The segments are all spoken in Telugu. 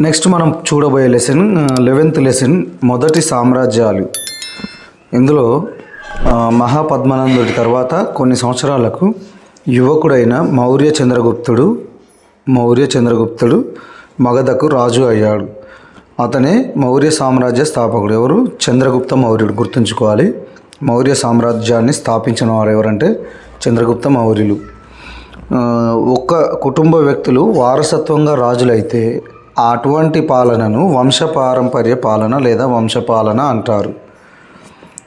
నెక్స్ట్ మనం చూడబోయే లెసన్ లెవెన్త్ లెసన్ మొదటి సామ్రాజ్యాలు. ఇందులో మహాపద్మానందుడి మహాపద్మనందుడి తర్వాత కొన్ని సంవత్సరాలకు యువకుడైన మౌర్య చంద్రగుప్తుడు మౌర్య చంద్రగుప్తుడు మగధకు రాజు అయ్యాడు. అతనే మౌర్య సామ్రాజ్య స్థాపకుడు. ఎవరు? చంద్రగుప్త మౌర్యుడు. గుర్తుంచుకోవాలి. మౌర్య సామ్రాజ్యాన్ని స్థాపించిన వారు ఎవరంటే చంద్రగుప్త మౌర్యులు. ఒక్క కుటుంబ వ్యక్తులు వారసత్వంగా రాజులైతే అటువంటి పాలనను వంశపారంపర్య పాలన లేదా వంశపాలన అంటారు.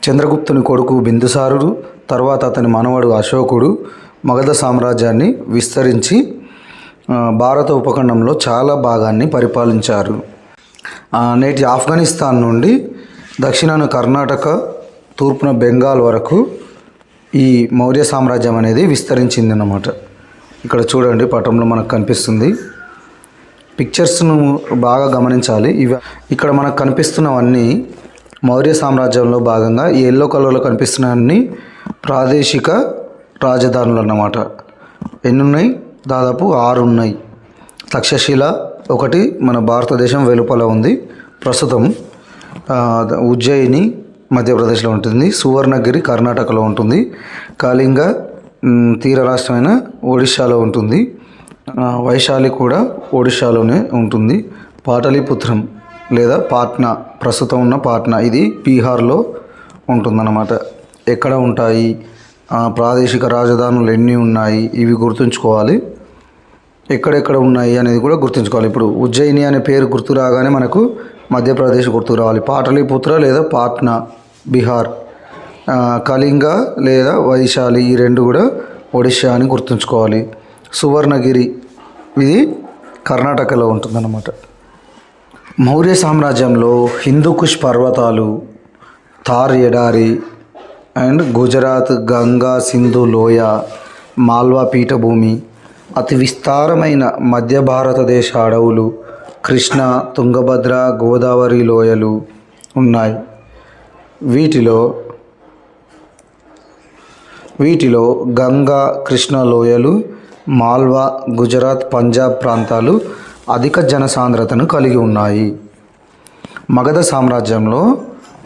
చంద్రగుప్తుని కొడుకు బిందుసారుడు తర్వాత అతని మనవడు అశోకుడు మగధ సామ్రాజ్యాన్ని విస్తరించి భారత ఉపఖండంలో చాలా భాగాన్ని పరిపాలించారు. నేటి ఆఫ్ఘనిస్తాన్ నుండి దక్షిణాన కర్ణాటక తూర్పున బెంగాల్ వరకు ఈ మౌర్య సామ్రాజ్యం అనేది విస్తరించింది అన్నమాట ఇక్కడ చూడండి పటంలో మనకు కనిపిస్తుంది. పిక్చర్స్ను బాగా గమనించాలి. ఇవి ఇక్కడ మనకు కనిపిస్తున్నవన్నీ మౌర్య సామ్రాజ్యంలో భాగంగా ఈ ఎల్లో కలర్లో కనిపిస్తున్నవన్నీ ప్రాదేశిక రాజధానులు అన్నమాట. ఎన్ని ఉన్నాయి దాదాపు ఆరు ఉన్నాయి తక్షశిల ఒకటి మన భారతదేశం వెలుపల ఉంది. ప్రస్తుతం ఉజ్జయిని మధ్యప్రదేశ్లో ఉంటుంది. సువర్ణగిరి కర్ణాటకలో ఉంటుంది. కాళింగ తీర రాష్ట్రమైన ఒడిశాలో ఉంటుంది. వైశాలి కూడా ఒడిశాలోనే ఉంటుంది. పాటలీపుత్రం లేదా పాట్నా ప్రస్తుతం ఉన్న పాట్నా ఇది బీహార్లో ఉంటుందన్నమాట. ఎక్కడ ఉంటాయి? ప్రాదేశిక రాజధానులు ఎన్ని ఉన్నాయి? ఇవి గుర్తుంచుకోవాలి. ఎక్కడెక్కడ ఉన్నాయి అనేది కూడా గుర్తుంచుకోవాలి. ఇప్పుడు ఉజ్జయిని అనే పేరు గుర్తు రాగానే మనకు మధ్యప్రదేశ్ గుర్తు రావాలి. పాటలీపుత్ర లేదా పాట్నా బీహార్ కళింగ లేదా వైశాలి ఈ రెండు కూడా ఒడిశా అని గుర్తుంచుకోవాలి. సువర్ణగిరి. ఇది కర్ణాటకలో ఉంటుందన్నమాట. మౌర్య సామ్రాజ్యంలో హిందూకుష్ పర్వతాలు థార్ ఎడారి అండ్ గుజరాత్ గంగా సింధు లోయ మాల్వా పీఠభూమి అతి విస్తారమైన మధ్య భారతదేశ అడవులు కృష్ణ తుంగభద్ర గోదావరి లోయలు ఉన్నాయి. వీటిలో వీటిలో గంగా కృష్ణ లోయలు మాల్వా గుజరాత్ పంజాబ్ ప్రాంతాలు అధిక జనసాంద్రతను కలిగి ఉన్నాయి. మగధ సామ్రాజ్యంలో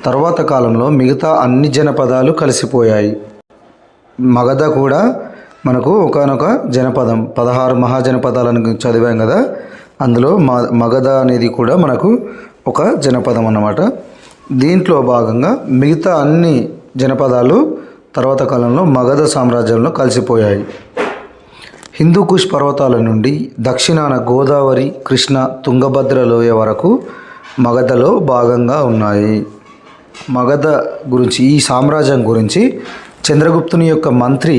తర్వాత కాలంలో మిగతా అన్ని జనపదాలు కలిసిపోయాయి. మగధ కూడా మనకు ఒకనొక జనపదం పదహారు మహాజనపదాలను చదివాం కదా? అందులో మ మగధ అనేది కూడా మనకు ఒక జనపదం అన్నమాట. దీంట్లో భాగంగా మిగతా అన్ని జనపదాలు తర్వాత కాలంలో మగధ సామ్రాజ్యంలో కలిసిపోయాయి. హిందూకుష్ పర్వతాల నుండి దక్షిణాన గోదావరి కృష్ణ తుంగభద్ర లోయ వరకు మగధలో భాగంగా ఉన్నాయి. మగధ గురించి ఈ సామ్రాజ్యం గురించి చంద్రగుప్తుని యొక్క మంత్రి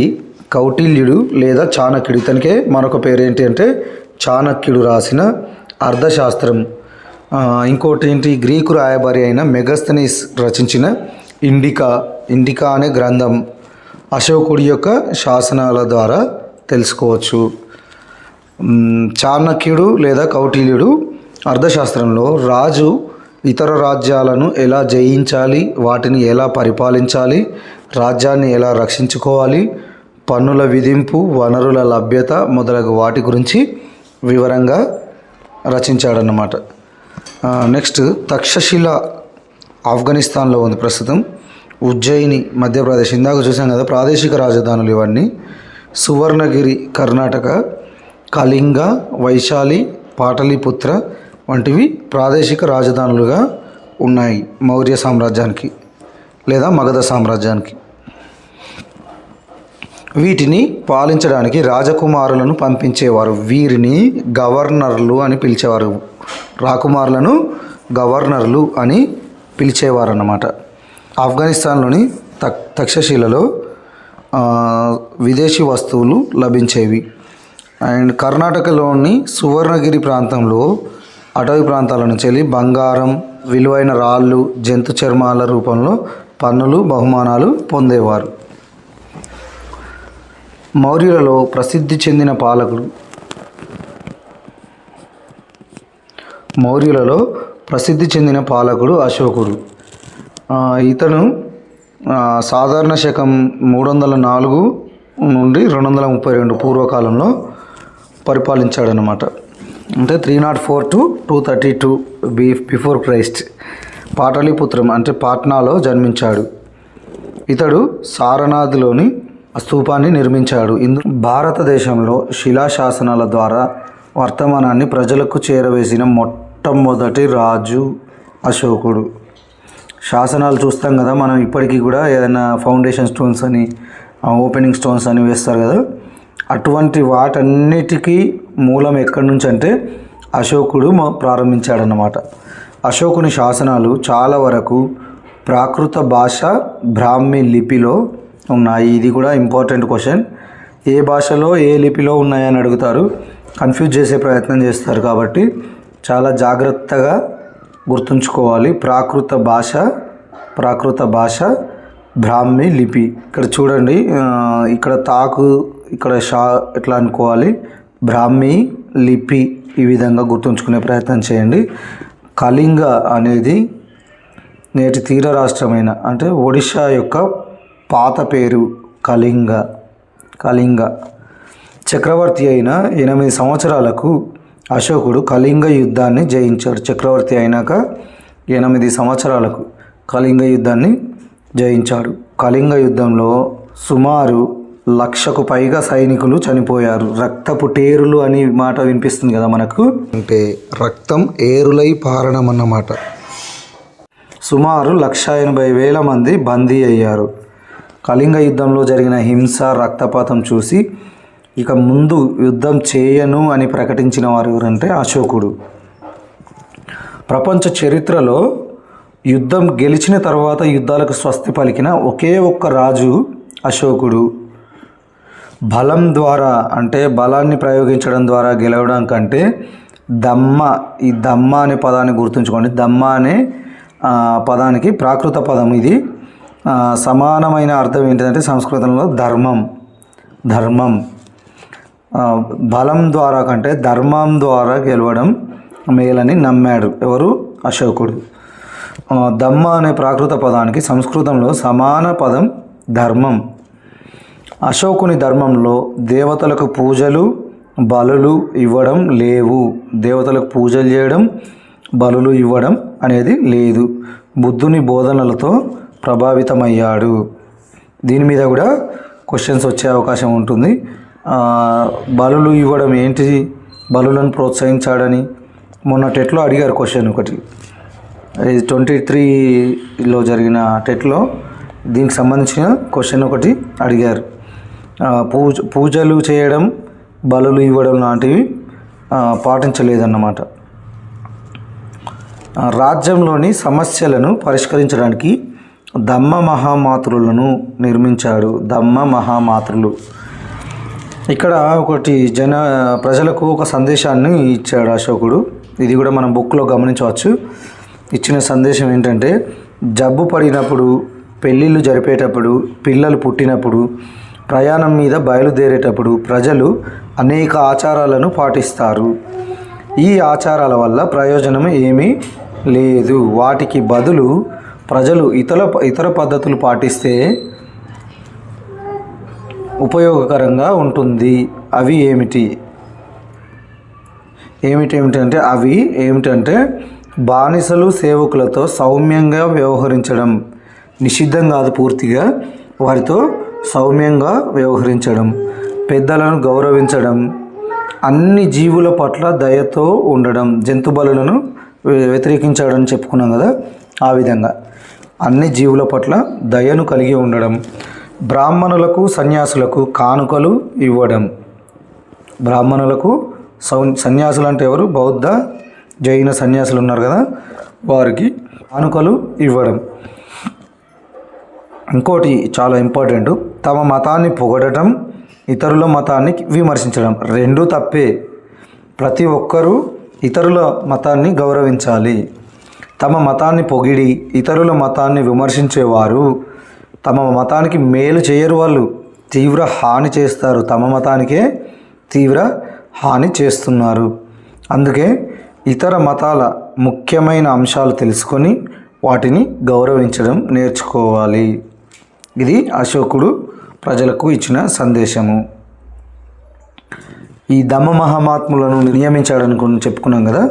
కౌటిల్యుడు లేదా చాణక్యుడు ఇతనికే మరొక పేరు ఏంటి అంటే చాణక్యుడు రాసిన అర్థశాస్త్రం ఇంకోటి ఏంటి గ్రీకు రాయబారి అయిన మెగస్తనీస్ రచించిన ఇండికా ఇండికా అనే గ్రంథం అశోకుడి యొక్క శాసనాల ద్వారా తెలుసుకోవచ్చు. చాణక్యుడు లేదా కౌటిల్యుడు అర్థశాస్త్రంలో రాజు ఇతర రాజ్యాలను ఎలా జయించాలి వాటిని ఎలా పరిపాలించాలి రాజ్యాన్ని ఎలా రక్షించుకోవాలి పన్నుల విధింపు వనరుల లభ్యత మొదలగు వాటి గురించి వివరంగా రచించాడన్నమాట. నెక్స్ట్ తక్షశిల ఆఫ్ఘనిస్తాన్లో ఉంది ప్రస్తుతం. ఉజ్జయిని మధ్యప్రదేశ్. ఇందాక చూసాం కదా ప్రాదేశిక రాజధానులు ఇవన్నీ. సువర్ణగిరి కర్ణాటక కళింగ వైశాలి పాటలీపుత్ర వంటివి ప్రాదేశిక రాజధానులుగా ఉన్నాయి మౌర్య సామ్రాజ్యానికి లేదా మగధ సామ్రాజ్యానికి. వీటిని పాలించడానికి రాజకుమారులను పంపించేవారు. వీరిని గవర్నర్లు అని పిలిచేవారు. రాకుమారులను గవర్నర్లు అని పిలిచేవారు అన్నమాట ఆఫ్ఘనిస్తాన్లోని తక్ తక్షశిలలో విదేశీ వస్తువులు లభించేవి. అండ్ కర్ణాటకలోని సువర్ణగిరి ప్రాంతంలో అటవీ ప్రాంతాల నుంచి వెళ్ళి బంగారం విలువైన రాళ్ళు జంతు చర్మాల రూపంలో పన్నులు బహుమానాలు పొందేవారు. మౌర్యులలో ప్రసిద్ధి చెందిన పాలకుడు మౌర్యులలో ప్రసిద్ధి చెందిన పాలకుడు అశోకుడు. ఇతను సాధారణ శకం మూడు వందల నాలుగు నుండి రెండు వందల ముప్పై రెండు పూర్వకాలంలో పరిపాలించాడనమాట అంటే three not four to two thirty two B before Christ Pataliputram అంటే పాట్నాలో జన్మించాడు. ఇతడు సారనాథ్లోని స్తూపాన్ని నిర్మించాడు. ఇందు భారతదేశంలో శిలాశాసనాల ద్వారా వర్తమానాన్ని ప్రజలకు చేరవేసిన మొట్టమొదటి రాజు అశోకుడు. శాసనాలు చూస్తాం కదా మనం ఇప్పటికీ కూడా ఏదైనా ఫౌండేషన్ స్టోన్స్ అని ఓపెనింగ్ స్టోన్స్ అని వేస్తారు కదా. అటువంటి వాటన్నిటికీ మూలం ఎక్కడి నుంచి అంటే అశోకుడు ప్రారంభించాడన్నమాట. అశోకుని శాసనాలు చాలా వరకు ప్రాకృత భాష బ్రాహ్మీ లిపిలో ఉన్నాయి. ఇది కూడా ఇంపార్టెంట్ క్వశ్చన్. ఏ భాషలో ఏ లిపిలో ఉన్నాయని అడుగుతారు. కన్ఫ్యూజ్ చేసే ప్రయత్నం చేస్తారు కాబట్టి చాలా జాగ్రత్తగా గుర్తుంచుకోవాలి. ప్రాకృత భాష ప్రాకృత భాష బ్రాహ్మీ లిపి. ఇక్కడ చూడండి ఇక్కడ తాకు ఇక్కడ షా ఎట్లా అనుకోవాలి? బ్రాహ్మీ లిపి ఈ విధంగా గుర్తుంచుకునే ప్రయత్నం చేయండి. కళింగ అనేది నేటి తీర రాష్ట్రమైన అంటే ఒడిషా యొక్క పాత పేరు కళింగ కళింగ. చక్రవర్తి అయిన ఎనిమిది సంవత్సరాలకు అశోకుడు కళింగ యుద్ధాన్ని జయించాడు. చక్రవర్తి అయినాక ఎనిమిది సంవత్సరాలకు కళింగ యుద్ధాన్ని జయించాడు. కళింగ యుద్ధంలో సుమారు లక్షకు పైగా సైనికులు చనిపోయారు. రక్తపు టేరులు అని మాట వినిపిస్తుంది కదా మనకు? అంటే రక్తం ఏరులై పారడం అన్నమాట సుమారు లక్ష ఎనభై వేల మంది బందీ అయ్యారు. కళింగ యుద్ధంలో జరిగిన హింస రక్తపాతం చూసి ఇక ముందు యుద్ధం చేయను అని ప్రకటించిన వారు ఎవరంటే అశోకుడు. ప్రపంచ చరిత్రలో యుద్ధం గెలిచిన తర్వాత యుద్ధాలకు స్వస్తి పలికిన ఒకే ఒక్క రాజు అశోకుడు. బలం ద్వారా అంటే బలాన్ని ప్రయోగించడం ద్వారా గెలవడం కంటే దమ్మ ఈ దమ్మ అనే పదాన్ని గుర్తుంచుకోండి. దమ్మ అనే పదానికి ప్రాకృత పదం ఇది. సమానమైన అర్థం ఏంటంటే సంస్కృతంలో ధర్మం. ధర్మం. బలం ద్వారా కంటే ధర్మం ద్వారా గెలవడం మేలని నమ్మాడు. ఎవరు? అశోకుడు. దమ్మ అనే ప్రాకృత పదానికి సంస్కృతంలో సమాన పదం ధర్మం. అశోకుని ధర్మంలో దేవతలకు పూజలు బలులు ఇవ్వడం లేవు. దేవతలకు పూజలు చేయడం బలులు ఇవ్వడం అనేది లేదు. బుద్ధుని బోధనలతో ప్రభావితమయ్యాడు. దీని మీద కూడా క్వశ్చన్స్ వచ్చే అవకాశం ఉంటుంది. బలులు ఇవ్వడం ఏంటి? బలులను ప్రోత్సహించాడని మొన్న టెట్లో అడిగారు క్వశ్చన్ ఒకటి. ఇది ట్వంటీ త్రీలో జరిగిన టెట్లో దీనికి సంబంధించిన క్వశ్చన్ ఒకటి అడిగారు. పూజ పూజలు చేయడం బలులు ఇవ్వడం లాంటివి పాటించలేదన్నమాట. రాజ్యంలోని సమస్యలను పరిష్కరించడానికి దమ్మ మహామాతృలను నిర్మించాడు. దమ్మ మహామాతృలు. ఇక్కడ ఒకటి జన ప్రజలకు ఒక సందేశాన్ని ఇచ్చాడు అశోకుడు. ఇది కూడా మనం బుక్లో గమనించవచ్చు. ఇచ్చిన సందేశం ఏంటంటే జబ్బు పడినప్పుడు పెళ్ళిళ్ళు జరిపేటప్పుడు పిల్లలు పుట్టినప్పుడు ప్రయాణం మీద బయలుదేరేటప్పుడు ప్రజలు అనేక ఆచారాలను పాటిస్తారు. ఈ ఆచారాల వల్ల ప్రయోజనం ఏమీ లేదు. వాటికి బదులు ప్రజలు ఇతర ఇతర పద్ధతులు పాటిస్తే ఉపయోగకరంగా ఉంటుంది. అవి ఏమిటి? ఏమిటేమిటంటే అవి ఏమిటంటే బానిసలు సేవకులతో సౌమ్యంగా వ్యవహరించడం. నిషిద్ధం కాదు పూర్తిగా. వారితో సౌమ్యంగా వ్యవహరించడం. పెద్దలను గౌరవించడం. అన్ని జీవుల పట్ల దయతో ఉండడం. జంతు బలులను చెప్పుకున్నాం కదా ఆ విధంగా. అన్ని జీవుల పట్ల దయను కలిగి ఉండడం. బ్రాహ్మణులకు సన్యాసులకు కానుకలు ఇవ్వడం. బ్రాహ్మణులకు సౌ సన్యాసులు అంటే ఎవరు? బౌద్ధ జైన సన్యాసులు ఉన్నారు కదా వారికి కానుకలు ఇవ్వడం. ఇంకోటి చాలా ఇంపార్టెంట్ తమ మతాన్ని పొగడటం ఇతరుల మతాన్ని విమర్శించడం. రెండు తప్పే. ప్రతి ఒక్కరూ ఇతరుల మతాన్ని గౌరవించాలి. తమ మతాన్ని పొగిడి ఇతరుల మతాన్ని విమర్శించేవారు తమ మతానికి మేలు చేయరు వాళ్ళు. తీవ్ర హాని చేస్తారు. తమ మతానికే తీవ్ర హాని చేస్తున్నారు. అందుకే ఇతర మతాల ముఖ్యమైన అంశాలు తెలుసుకొని వాటిని గౌరవించడం నేర్చుకోవాలి. ఇది అశోకుడు ప్రజలకు ఇచ్చిన సందేశము. ఈ దమ్మ మహామాత్ములను నియమించాడనుకుని చెప్పుకున్నాం కదా.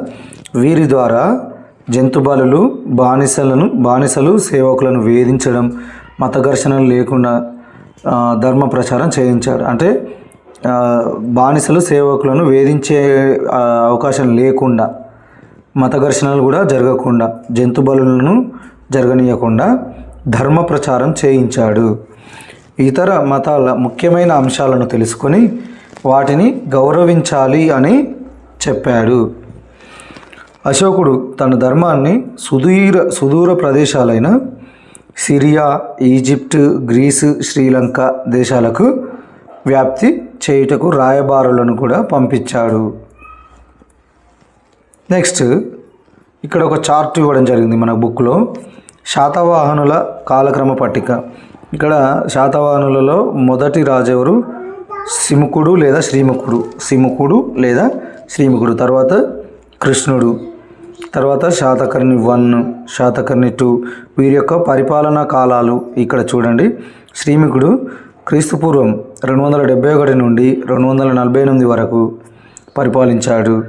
వీరి ద్వారా జంతుబలులు బానిసలను బానిసలు సేవకులను వేధించడం మత ఘర్షణలు లేకుండా ధర్మ ప్రచారం చేయించాడు అంటే బానిసలు సేవకులను వేధించే అవకాశం లేకుండా మత ఘర్షణలు కూడా జరగకుండా జంతు బలులను జరగనీయకుండా ధర్మ ప్రచారం చేయించాడు. ఇతర మతాల ముఖ్యమైన అంశాలను తెలుసుకొని వాటిని గౌరవించాలి అని చెప్పాడు. అశోకుడు తన ధర్మాన్ని సుదూర సుదూర ప్రదేశాలైన సిరియా ఈజిప్ట్ గ్రీసు శ్రీలంక దేశాలకు వ్యాప్తి చేయుటకు రాయబారులను కూడా పంపించాడు. నెక్స్ట్ ఇక్కడ ఒక చార్ట్ ఇవ్వడం జరిగింది మన బుక్లో. శాతవాహనుల కాలక్రమ పట్టిక. ఇక్కడ శాతవాహనులలో మొదటి రాజెవరు? సిముకుడు లేదా శ్రీముఖుడు. సిముకుడు లేదా శ్రీముఖుడు. తర్వాత కృష్ణుడు. తర్వాత శాతకర్ణి వన్ శాతకర్ణి టూ వీరి యొక్క పరిపాలనా కాలాలు ఇక్కడ చూడండి. శ్రీముఖుడు క్రీస్తుపూర్వం రెండు వందల డెబ్బై ఒకటి నుండి రెండు వందల నలభై ఎనిమిది వరకు పరిపాలించాడు.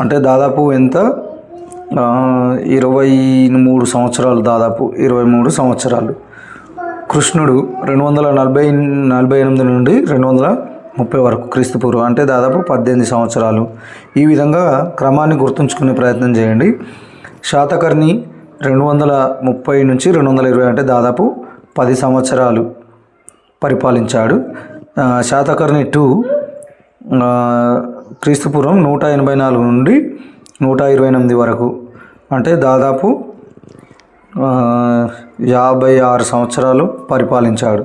అంటే దాదాపు ఎంత? ఇరవై మూడు సంవత్సరాలు దాదాపు ఇరవై మూడు సంవత్సరాలు. కృష్ణుడు రెండు వందల నలభై నలభై ఎనిమిది నుండి రెండు వందల ముప్పై వరకు క్రీస్తుపూర్వం అంటే దాదాపు పద్దెనిమిది సంవత్సరాలు. ఈ విధంగా క్రమాన్ని గుర్తుంచుకునే ప్రయత్నం చేయండి. శాతకర్ణి రెండు వందల ముప్పై నుంచి రెండు వందల ఇరవై అంటే దాదాపు పది సంవత్సరాలు పరిపాలించాడు. శాతకర్ణి టూ క్రీస్తుపూర్వం నూట ఎనభై నాలుగు నుండి నూట ఇరవై ఎనిమిది వరకు అంటే దాదాపు యాభై ఆరు సంవత్సరాలు పరిపాలించాడు.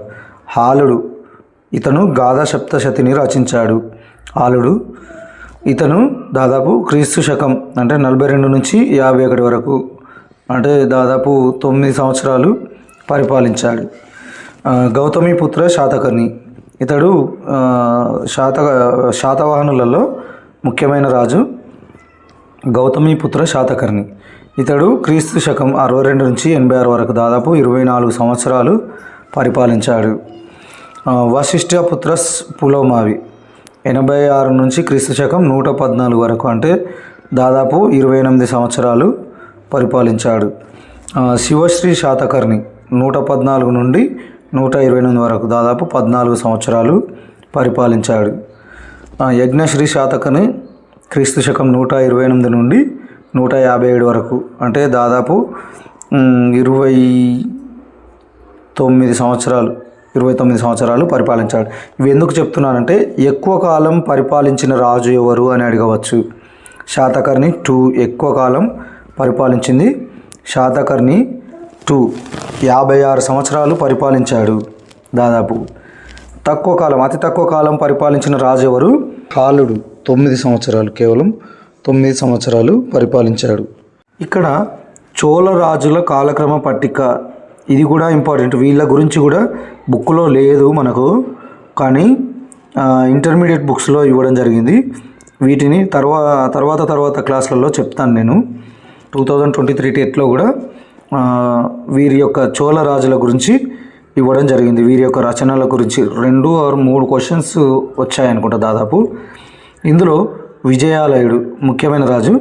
హాలుడు ఇతను గాథ సప్తశతిని రచించాడు. ఆలుడు ఇతను దాదాపు క్రీస్తు శకం అంటే నలభై రెండు నుంచి యాభై ఒకటి వరకు అంటే దాదాపు తొమ్మిది సంవత్సరాలు పరిపాలించాడు. గౌతమిపుత్ర శాతకర్ణి. ఇతడు శాత శాతవాహనులలో ముఖ్యమైన రాజు గౌతమిపుత్ర శాతకర్ణి. ఇతడు క్రీస్తు శకం అరవై రెండు నుంచి ఎనభై ఆరు వరకు దాదాపు ఇరవై నాలుగు సంవత్సరాలు పరిపాలించాడు. ఆ, వశిష్ఠపుత్ర పులోమావి. ఎనభై ఆరు నుంచి క్రీస్తు శకం నూట పద్నాలుగు వరకు అంటే దాదాపు ఇరవై ఎనిమిది సంవత్సరాలు పరిపాలించాడు. శివశ్రీ శాతకర్ణి నూట పద్నాలుగు నుండి నూట ఇరవై ఎనిమిది వరకు దాదాపు పద్నాలుగు సంవత్సరాలు పరిపాలించాడు. యజ్ఞశ్రీ శాతకర్ణి క్రీస్తు శకం నూట ఇరవై ఎనిమిది నుండి నూట యాభై ఏడు వరకు అంటే దాదాపు ఇరవై తొమ్మిది సంవత్సరాలు ఇరవై తొమ్మిది సంవత్సరాలు పరిపాలించాడు. ఇవి ఎందుకు చెప్తున్నానంటే ఎక్కువ కాలం పరిపాలించిన రాజు ఎవరు అని అడగవచ్చు. శాతకర్ణి టూ ఎక్కువ కాలం పరిపాలించింది శాతకర్ణి టూ యాభై ఆరు సంవత్సరాలు పరిపాలించాడు దాదాపు. తక్కువ కాలం అతి తక్కువ కాలం పరిపాలించిన రాజు ఎవరు? కాలుడు. తొమ్మిది సంవత్సరాలు కేవలం తొమ్మిది సంవత్సరాలు పరిపాలించాడు. ఇక్కడ చోళ రాజుల కాలక్రమ పట్టిక ఇది కూడా ఇంపార్టెంట్ వీళ్ళ గురించి కూడా బుక్లో లేదు మనకు. కానీ ఇంటర్మీడియట్ బుక్స్లో ఇవ్వడం జరిగింది. వీటిని తర్వా తర్వాత తర్వాత క్లాసులలో చెప్తాను నేను. టూ థౌజండ్ ట్వంటీ త్రీ టెట్లో కూడా వీరి యొక్క చోళ రాజుల గురించి ఇవ్వడం జరిగింది. వీరి యొక్క రచనల గురించి రెండు ఆరు మూడు క్వశ్చన్స్ వచ్చాయనుకుంటా దాదాపు. ఇందులో విజయాలయుడు ముఖ్యమైన రాజు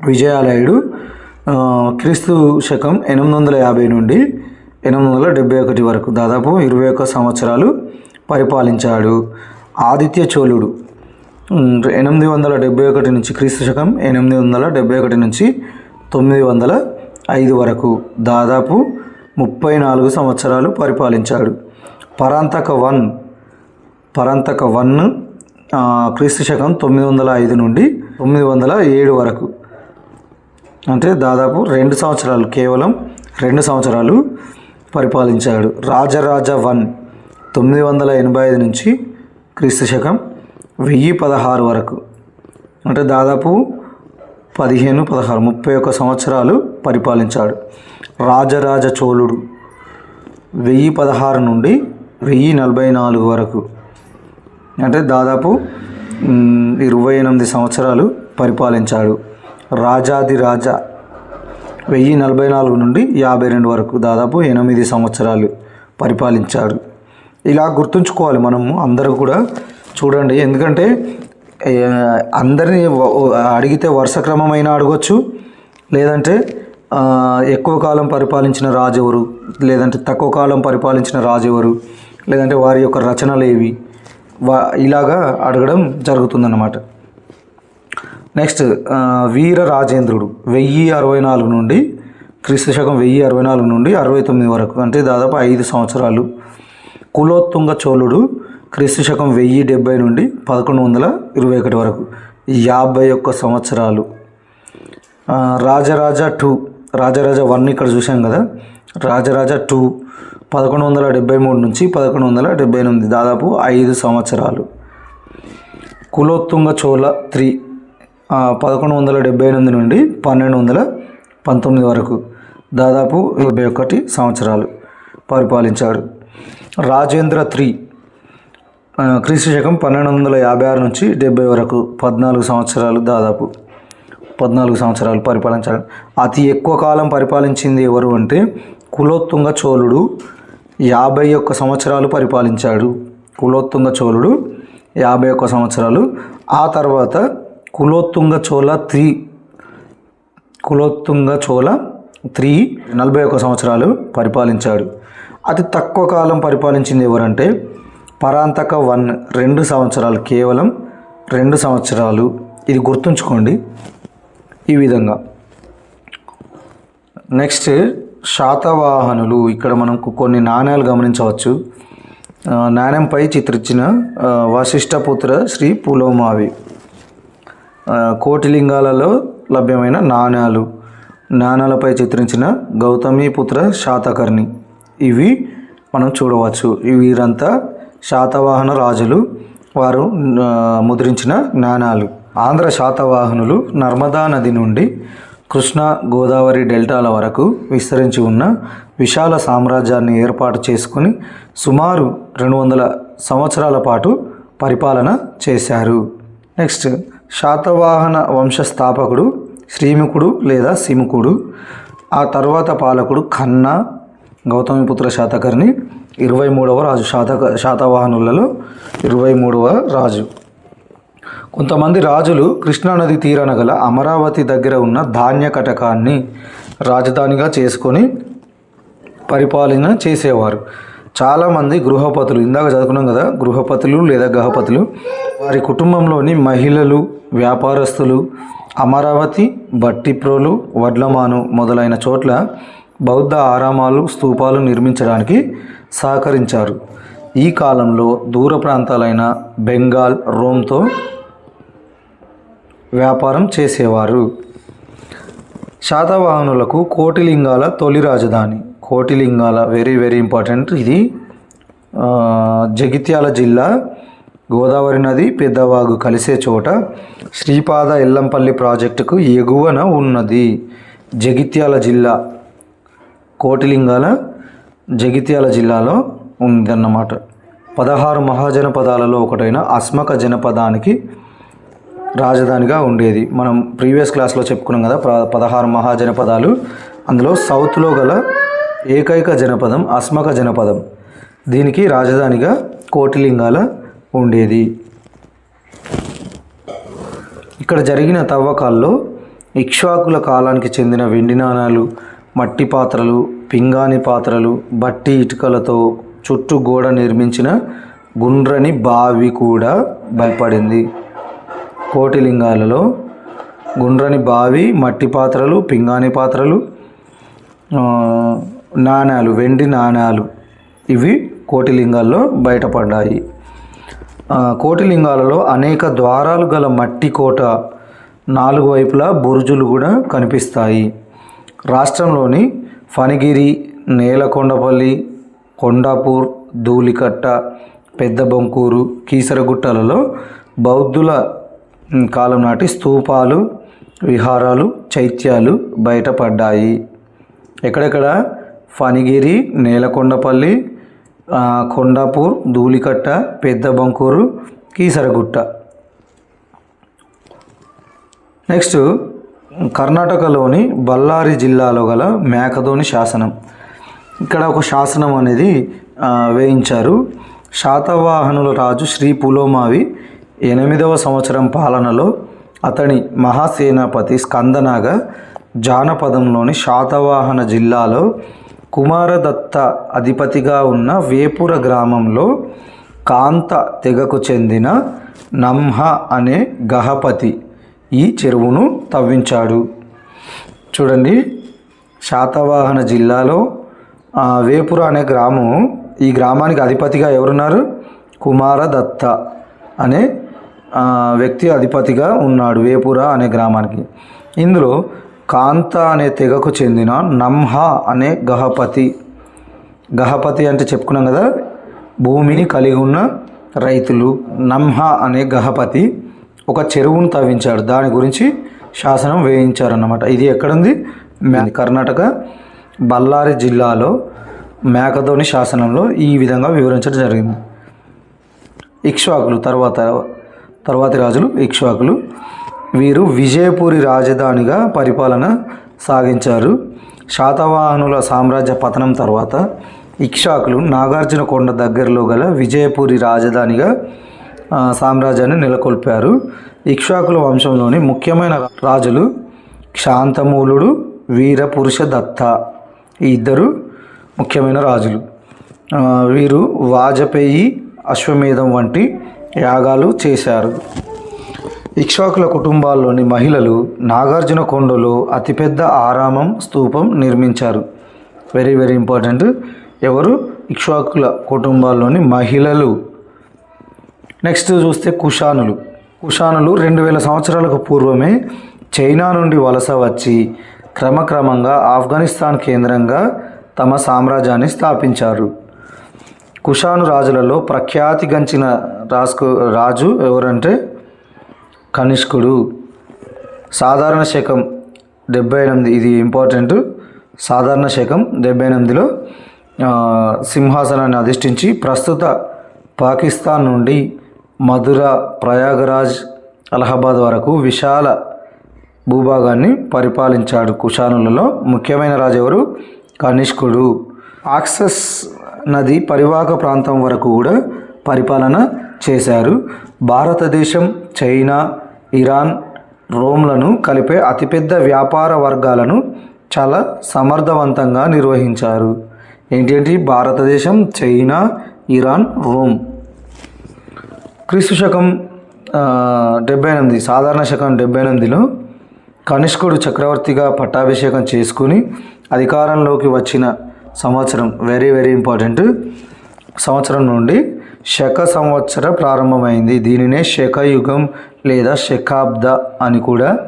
విజయాలయుడు క్రీస్తు శకం ఎనిమిది వందల యాభై నుండి ఎనిమిది వందల డెబ్బై ఒకటి వరకు దాదాపు ఇరవై ఒక్క సంవత్సరాలు పరిపాలించాడు ఆదిత్య చోళుడు. ఎనిమిది వందల డెబ్బై ఒకటి నుంచి క్రీస్తు శకం ఎనిమిది వందల డెబ్బై ఒకటి నుంచి తొమ్మిది వందల ఐదు వరకు దాదాపు ముప్పై నాలుగు సంవత్సరాలు పరిపాలించాడు. పరాంతక వన్ పరాంతక వన్ క్రీస్తు శకం తొమ్మిది వందల ఐదు నుండి తొమ్మిది వందల ఏడు వరకు అంటే దాదాపు రెండు సంవత్సరాలు కేవలం రెండు సంవత్సరాలు పరిపాలించాడు. రాజరాజ వన్ తొమ్మిది వందల ఎనభై ఐదు నుంచి క్రీస్తు శకం వెయ్యి పదహారు వరకు. అంటే దాదాపు పదిహేను పదహారు ముప్పై ఒక్క సంవత్సరాలు పరిపాలించాడు. రాజరాజ చోళుడు వెయ్యి పదహారు నుండి వెయ్యి నలభై నాలుగు వరకు. అంటే దాదాపు ఇరవై ఎనిమిది సంవత్సరాలు పరిపాలించాడు. రాజాది రాజా. వెయ్యి నలభై నాలుగు నుండి యాభై రెండు వరకు దాదాపు ఎనిమిది సంవత్సరాలు పరిపాలించాడు. ఇలా గుర్తుంచుకోవాలి మనము అందరూ కూడా చూడండి. ఎందుకంటే అందరినీ అడిగితే వరుస క్రమమైన అడగొచ్చు. లేదంటే ఎక్కువ కాలం పరిపాలించిన రాజెవరు? లేదంటే తక్కువ కాలం పరిపాలించిన రాజు లేదంటే వారి యొక్క రచనలు ఏవి? వా ఇలాగా అడగడం జరుగుతుందన్నమాట. నెక్స్ట్ వీర రాజేంద్రుడు వెయ్యి అరవై నాలుగు నుండి క్రీస్తు శకం వెయ్యి అరవై నాలుగు నుండి అరవై తొమ్మిది వరకు అంటే దాదాపు ఐదు సంవత్సరాలు. కులోత్తుంగ చోళుడు క్రీస్తు శకం వెయ్యి డెబ్బై నుండి పదకొండు వందల ఇరవై ఒకటి వరకు యాభై ఒక్క సంవత్సరాలు. రాజరాజ టూ రాజరాజ వన్ ఇక్కడ చూసాం కదా రాజరాజ టూ పదకొండు వందల డెబ్బై మూడు నుంచి పదకొండు వందల డెబ్బై ఎనిమిది దాదాపు ఐదు సంవత్సరాలు. కులోత్తుంగ చోళ త్రీ పదకొండు వందల డెబ్బై ఎనిమిది నుండి పన్నెండు వందల పంతొమ్మిది వరకు దాదాపు ఇరవై ఒకటి సంవత్సరాలు పరిపాలించాడు. రాజేంద్ర త్రీ ఆ, క్రీస్తు శకం పన్నెండు వందల యాభై ఆరు నుంచి డెబ్బై వరకు పద్నాలుగు సంవత్సరాలు దాదాపు పద్నాలుగు సంవత్సరాలు పరిపాలించాడు. అతి ఎక్కువ కాలం పరిపాలించింది ఎవరు అంటే కులోత్తుంగ చోళుడు యాభై ఒక్క సంవత్సరాలు పరిపాలించాడు. కులోత్తుంగ చోళుడు యాభై ఒక్క సంవత్సరాలు. ఆ తర్వాత కులోత్తుంగ చోళ త్రీ కులోత్తుంగ చోళ త్రీ నలభై ఒక్క సంవత్సరాలు పరిపాలించాడు. అతి తక్కువ కాలం పరిపాలించింది ఎవరంటే పరాంతక వన్ రెండు సంవత్సరాలు కేవలం రెండు సంవత్సరాలు. ఇది గుర్తుంచుకోండి ఈ విధంగా. నెక్స్ట్ శాతవాహనులు. ఇక్కడ మనం కొన్ని నాణ్యాలు గమనించవచ్చు. నాణ్యంపై చిత్రించిన ఆ, వశిష్ఠపుత్ర శ్రీ పులోమావి. కోటిలింగాలలో లభ్యమైన నాణాలు. నాణాలపై చిత్రించిన గౌతమీపుత్ర శాతకర్ణి. ఇవి మనం చూడవచ్చు. వీరంతా శాతవాహన రాజులు. వారు ముద్రించిన నాణాలు. ఆంధ్ర శాతవాహనులు నర్మదా నది నుండి కృష్ణా గోదావరి డెల్టాల వరకు విస్తరించి ఉన్న విశాల సామ్రాజ్యాన్ని ఏర్పాటు చేసుకుని సుమారు రెండు వందల సంవత్సరాల పాటు పరిపాలన చేశారు. నెక్స్ట్ శాతవాహన వంశ స్థాపకుడు శ్రీముఖుడు లేదా సిముకుడు ఆ తర్వాత పాలకుడు కన్నా గౌతమిపుత్ర శాతకర్ణి ఇరవై మూడవ రాజు శాతక శాతవాహనులలో ఇరవై మూడవ రాజు. కొంతమంది రాజులు కృష్ణానది తీరాన గల అమరావతి దగ్గర ఉన్న ధాన్య కటకాన్ని రాజధానిగా చేసుకొని పరిపాలన చేసేవారు. చాలామంది గృహపతులు ఇందాక చదువుకున్నాం కదా గృహపతులు లేదా గహపతులు వారి కుటుంబంలోని మహిళలు వ్యాపారస్తులు అమరావతి బట్టిప్రోలు వడ్లమాను మొదలైన చోట్ల బౌద్ధ ఆరామాలు స్తూపాలు నిర్మించడానికి సహకరించారు. ఈ కాలంలో దూర ప్రాంతాలైన బెంగాల్ రోమ్తో వ్యాపారం చేసేవారు. శాతవాహనులకు కోటిలింగాల తొలి రాజధాని. Kotilingala very very important. ఇది జగిత్యాల జిల్లా గోదావరి నది పెద్దవాగు కలిసే చోట శ్రీపాద ఎల్లంపల్లి ప్రాజెక్టుకు ఎగువన ఉన్నది. జగిత్యాల జిల్లా కోటిలింగాల జగిత్యాల జిల్లాలో ఉందన్నమాట. పదహారు మహాజనపదాలలో ఒకటైన అస్మక జనపదానికి రాజధానిగా ఉండేది. మనం ప్రీవియస్ క్లాస్లో చెప్పుకున్నాం కదా పదహారు మహాజనపదాలు. అందులో సౌత్లో గల ఏకైక జనపదం అస్మక జనపదం. దీనికి రాజధానిగా కోటిలింగాల ఉండేది. ఇక్కడ జరిగిన తవ్వకాల్లో ఇక్ష్వాకుల కాలానికి చెందిన వెండి నాణాలు మట్టి పాత్రలు పింగాణి పాత్రలు బట్టి ఇటుకలతో చుట్టూ గోడ నిర్మించిన గుండ్రని బావి కూడా బయపడింది కోటిలింగాలలో గుండ్రని బావి మట్టి పాత్రలు పింగాణి పాత్రలు నాణాలు వెండి నాణాలు ఇవి కోటిలింగాల్లో బయటపడ్డాయి. కోటిలింగాలలో అనేక ద్వారాలు గల మట్టి కోట నాలుగు వైపులా బురుజులు కూడా కనిపిస్తాయి. రాష్ట్రంలోని ఫణిగిరి నేలకొండపల్లి కొండాపూర్ ధూళికట్ట పెద్ద బొంకూరు కీసరగుట్టలలో బౌద్ధుల కాలం నాటి స్తూపాలు విహారాలు చైత్యాలు బయటపడ్డాయి. ఎక్కడెక్కడ? ఫణిగిరి నేలకొండపల్లి కొండాపూర్ ధూళికట్ట పెద్ద బంకూరు కీసరగుట్ట. నెక్స్ట్ కర్ణాటకలోని బళ్ళారి జిల్లాలో గల మేకదోని శాసనం. ఇక్కడ ఒక శాసనం అనేది వేయించారు. శాతవాహనుల రాజు శ్రీ పులోమావి ఎనిమిదవ సంవత్సరం పాలనలో అతని మహాసేనాపతి స్కందనాగ జానపదంలోని శాతవాహన జిల్లాలో కుమారదత్త అధిపతిగా ఉన్న వేపుర గ్రామంలో కాంత తెగకు చెందిన నంహ అనే గహపతి ఈ చెరువును తవ్వించాడు. చూడండి శాతవాహన జిల్లాలో వేపుర అనే గ్రామం ఈ గ్రామానికి అధిపతిగా ఎవరున్నారు? కుమారదత్త అనే వ్యక్తి అధిపతిగా ఉన్నాడు వేపుర అనే గ్రామానికి. ఇందులో కాంత అనే తెగకు చెందిన నంహ అనే గహపతి. గహపతి అంటే చెప్పుకున్నాం కదా భూమిని కలిగి ఉన్న రైతులు. నంహ అనే గహపతి ఒక చెరువును తవ్వించాడు. దాని గురించి శాసనం వేయించారన్నమాట. ఇది ఎక్కడుంది? కర్ణాటక బళ్ళారి జిల్లాలో మేకధోని శాసనంలో ఈ విధంగా వివరించడం జరిగింది. ఇక్ష్వాకులు తర్వాత తర్వాతి రాజులు ఇక్ష్వాకులు. వీరు విజయపురి రాజధానిగా పరిపాలన సాగించారు. శాతవాహనుల సామ్రాజ్య పతనం తర్వాత ఇక్షాకులు నాగార్జునకొండ దగ్గరలో గల విజయపురి రాజధానిగా సామ్రాజ్యాన్ని నెలకొల్పారు. ఇక్షాకుల వంశంలోని ముఖ్యమైన రాజులు శాంతమూలుడు వీరపురుష దత్త ఈ ఇద్దరు ముఖ్యమైన రాజులు. వీరు వాజపేయి అశ్వమేధం వంటి యాగాలు చేశారు. ఇక్ష్వాకుల కుటుంబాల్లోని మహిళలు నాగార్జున కొండలో అతిపెద్ద ఆరామం స్తూపం నిర్మించారు. వెరీ వెరీ ఇంపార్టెంట్ ఎవరు? ఇక్ష్వాకుల కుటుంబాల్లోని మహిళలు. నెక్స్ట్ చూస్తే కుషానులు. కుషానులు రెండు వేల సంవత్సరాలకు పూర్వమే చైనా నుండి వలస వచ్చి క్రమక్రమంగా ఆఫ్ఘనిస్తాన్ కేంద్రంగా తమ సామ్రాజ్యాన్ని స్థాపించారు. కుషాను రాజులలో ప్రఖ్యాతిగంచిన రాజు రాజు ఎవరంటే కనిష్కుడు. సాధారణ శకం డెబ్బై ఎనిమిది ఇది ఇంపార్టెంట్. సాధారణ శకం డెబ్బై ఎనిమిదిలో సింహాసనాన్ని అధిష్ఠించి ప్రస్తుత పాకిస్తాన్ నుండి మధుర ప్రయాగరాజ్ అలహాబాద్ వరకు విశాల భూభాగాన్ని పరిపాలించాడు కుషానులలో. ముఖ్యమైన రాజు ఎవరు కనిష్కుడు. ఆక్సస్ నది పరివాహక ప్రాంతం వరకు కూడా పరిపాలన చేశారు. భారతదేశం చైనా ఇరాన్ రోమ్లను కలిపే అతిపెద్ద వ్యాపార వర్గాలను చాలా సమర్థవంతంగా నిర్వహించారు. ఏంటంటే? భారతదేశం చైనా ఇరాన్ రోమ్. క్రీస్తు శకం డెబ్బై ఎనిమిది సాధారణ శకం డెబ్బై ఎనిమిదిలో కనిష్కుడు చక్రవర్తిగా పట్టాభిషేకం చేసుకుని అధికారంలోకి వచ్చిన సంవత్సరం వెరీ వెరీ ఇంపార్టెంట్ సంవత్సరం నుండి శక సంవత్సర ప్రారంభమైంది. దీనినే శకయుగం లేదా శకాబ్ద అని కూడా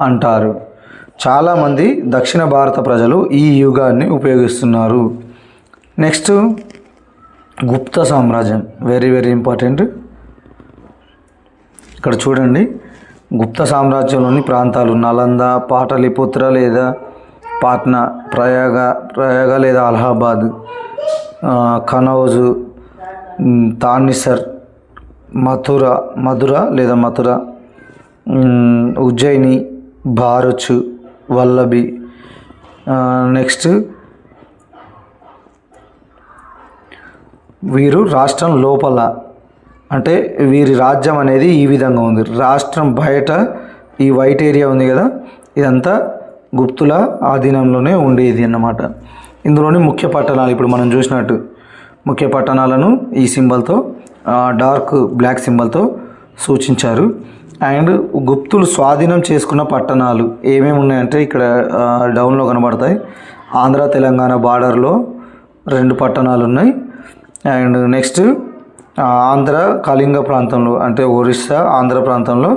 అంటారు. చాలామంది దక్షిణ భారత ప్రజలు ఈ యుగాన్ని ఉపయోగిస్తున్నారు. నెక్స్ట్ గుప్త సామ్రాజ్యం. వెరీ వెరీ ఇంపార్టెంట్ ఇక్కడ చూడండి. గుప్త సామ్రాజ్యంలోని ప్రాంతాలు నలంద పాటలిపుత్ర లేదా పాట్నా ప్రయాగ ప్రయాగ లేదా అలహాబాద్ కనౌజు తానిసర్ మథుర మధుర లేదా మథుర ఉజ్జయిని భారచు వల్లభి నెక్స్ట్ వీరు రాష్ట్రం లోపల అంటే వీరి రాజ్యం అనేది ఈ విధంగా ఉంది. రాష్ట్రం బయట ఈ వైట్ ఏరియా ఉంది కదా ఇదంతా గుప్తుల ఆధీనంలోనే ఉండేది అన్నమాట. ఇందులోని ముఖ్య పట్టణాలు ఇప్పుడు మనం చూసినట్టు ముఖ్య పట్టణాలను ఈ సింబల్తో డార్క్ బ్లాక్ సింబల్తో సూచించారు. అండ్ గుప్తులు స్వాధీనం చేసుకున్న పట్టణాలు ఏమేమి ఉన్నాయంటే ఇక్కడ డౌన్లో కనబడతాయి. ఆంధ్ర తెలంగాణ బార్డర్లో రెండు పట్టణాలు ఉన్నాయి. అండ్ నెక్స్ట్ ఆంధ్ర కళింగ ప్రాంతంలో అంటే ఒరిస్సా ఆంధ్ర ప్రాంతంలో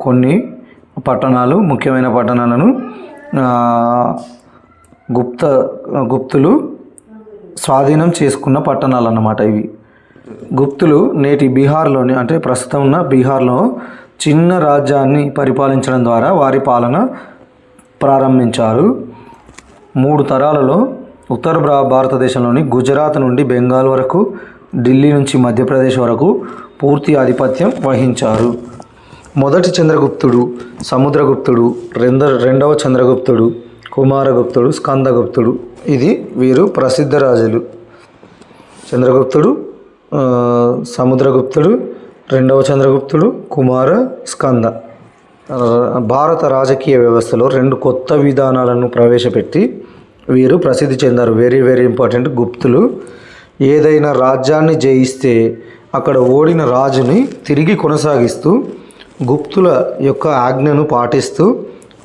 కొన్ని పట్టణాలు ముఖ్యమైన పట్టణాలను గుప్త గుప్తులు స్వాధీనం చేసుకున్న పట్టణాలు అన్నమాట ఇవి. గుప్తులు నేటి బీహార్లోని అంటే ప్రస్తుతం ఉన్న బీహార్లో చిన్న రాజ్యాన్ని పరిపాలించడం ద్వారా వారి పాలన ప్రారంభించారు. మూడు తరాలలో ఉత్తర భారతదేశంలోని గుజరాత్ నుండి బెంగాల్ వరకు ఢిల్లీ నుంచి మధ్యప్రదేశ్ వరకు పూర్తి ఆధిపత్యం వహించారు. మొదటి చంద్రగుప్తుడు సముద్రగుప్తుడు రెండ రెండవ చంద్రగుప్తుడు కుమారగుప్తుడు స్కందగుప్తుడు. ఇది వీరు ప్రసిద్ధ రాజులు. చంద్రగుప్తుడు సముద్రగుప్తుడు రెండవ చంద్రగుప్తుడు కుమార స్కంద. భారత రాజకీయ వ్యవస్థలో రెండు కొత్త విధానాలను ప్రవేశపెట్టి వీరు ప్రసిద్ధి చెందారు. వెరీ వెరీ ఇంపార్టెంట్ గుప్తులు. ఏదైనా రాజ్యాన్ని జయిస్తే అక్కడ ఓడిన రాజుని తిరిగి కొనసాగిస్తూ గుప్తుల యొక్క ఆజ్ఞను పాటిస్తూ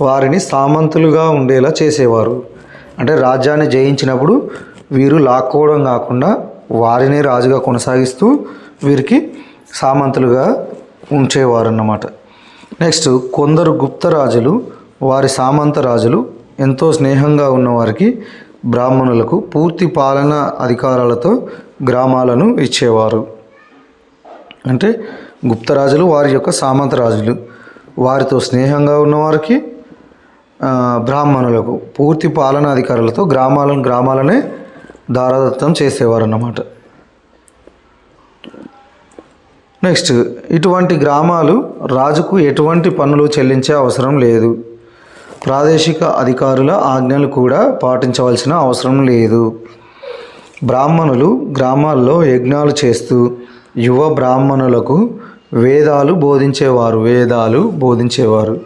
వారిని సామంతులుగా ఉండేలా చేసేవారు. అంటే రాజ్యాన్ని జయించినప్పుడు వీరు లాక్కోవడం కాకుండా వారినే రాజుగా కొనసాగిస్తూ వీరికి సామంతులుగా ఉంచేవారన్నమాట. నెక్స్ట్ కొందరు గుప్త రాజులు వారి సామంత రాజులు ఎంతో స్నేహంగా ఉన్నవారికి బ్రాహ్మణులకు పూర్తి పాలన అధికారాలతో గ్రామాలను ఇచ్చేవారు. అంటే గుప్తరాజులు వారి యొక్క సామంత రాజులు వారితో స్నేహంగా ఉన్నవారికి బ్రాహ్మణులకు పూర్తి పాలన అధికారులతో గ్రామాలను గ్రామాలనే దారాదత్తం చేసేవారు అన్నమాట నెక్స్ట్ ఇటువంటి గ్రామాలు రాజుకు ఎటువంటి పన్నులు చెల్లించే అవసరం లేదు. ప్రాదేశిక అధికారుల ఆజ్ఞలు కూడా పాటించవలసిన అవసరం లేదు. బ్రాహ్మణులు గ్రామాల్లో యజ్ఞాలు చేస్తూ యువ బ్రాహ్మణులకు వేదాలు బోధించేవారు వేదాలు బోధించేవారు.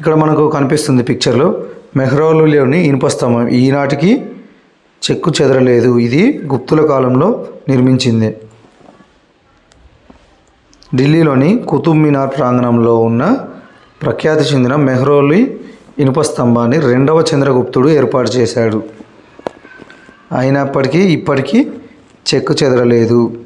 ఇక్కడ మనకు కనిపిస్తుంది పిక్చర్లో మెహ్రోలులోని ఇనుప స్తంభం. ఈనాటికి చెక్కు చెదరలేదు. ఇది గుప్తుల కాలంలో నిర్మించింది. ఢిల్లీలోని కుతుబ్ మినార్ ప్రాంగణంలో ఉన్న ప్రఖ్యాతి చెందిన మెహ్రోలి ఇనుప స్తంభాన్ని రెండవ చంద్రగుప్తుడు ఏర్పాటు చేశాడు. అయినప్పటికీ ఇప్పటికీ చెక్కు చెదరలేదు.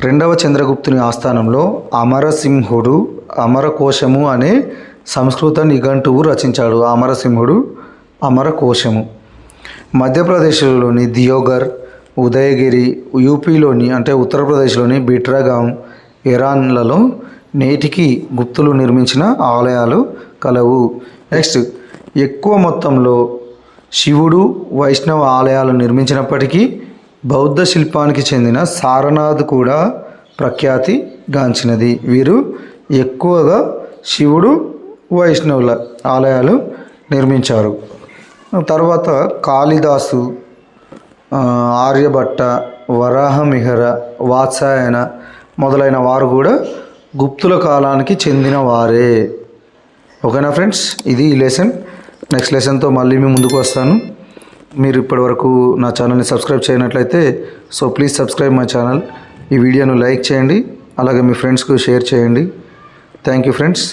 రెండవ చంద్రగుప్తుని ఆస్థానంలో అమరసింహుడు అమరకోశము అనే సంస్కృత నిఘంటువు రచించాడు. అమరసింహుడు అమరకోశము. మధ్యప్రదేశ్లోని దియోగర్ ఉదయగిరి యూపీలోని అంటే ఉత్తరప్రదేశ్లోని బిట్రాగాం ఇరాన్లలో నేటికి గుప్తులు నిర్మించిన ఆలయాలు కలవు. నెక్స్ట్ ఎక్కువ మొత్తంలో శివుడు వైష్ణవ ఆలయాలు నిర్మించినప్పటికీ బౌద్ధ శిల్పానికి చెందిన సారనాథ్ కూడా ప్రఖ్యాతి గాంచినది. వీరు ఎక్కువగా శివుడు వైష్ణవుల ఆలయాలు నిర్మించారు. తర్వాత కాళిదాసు ఆర్యభట్ట వరాహమిహర వాత్సాయన మొదలైన వారు కూడా గుప్తుల కాలానికి చెందిన వారే. ఓకేనా ఫ్రెండ్స్? ఇది ఈ లెసన్ నెక్స్ట్ లెసన్తో మళ్ళీ మీ ముందుకు వస్తాను. మీరు ఇప్పటివరకు నా ఛానల్ని subscribe చేయనట్లయితే so please subscribe my channel ఈ వీడియోను లైక్ చేయండి అలాగే మీ ఫ్రెండ్స్కు షేర్ చేయండి. Thank you friends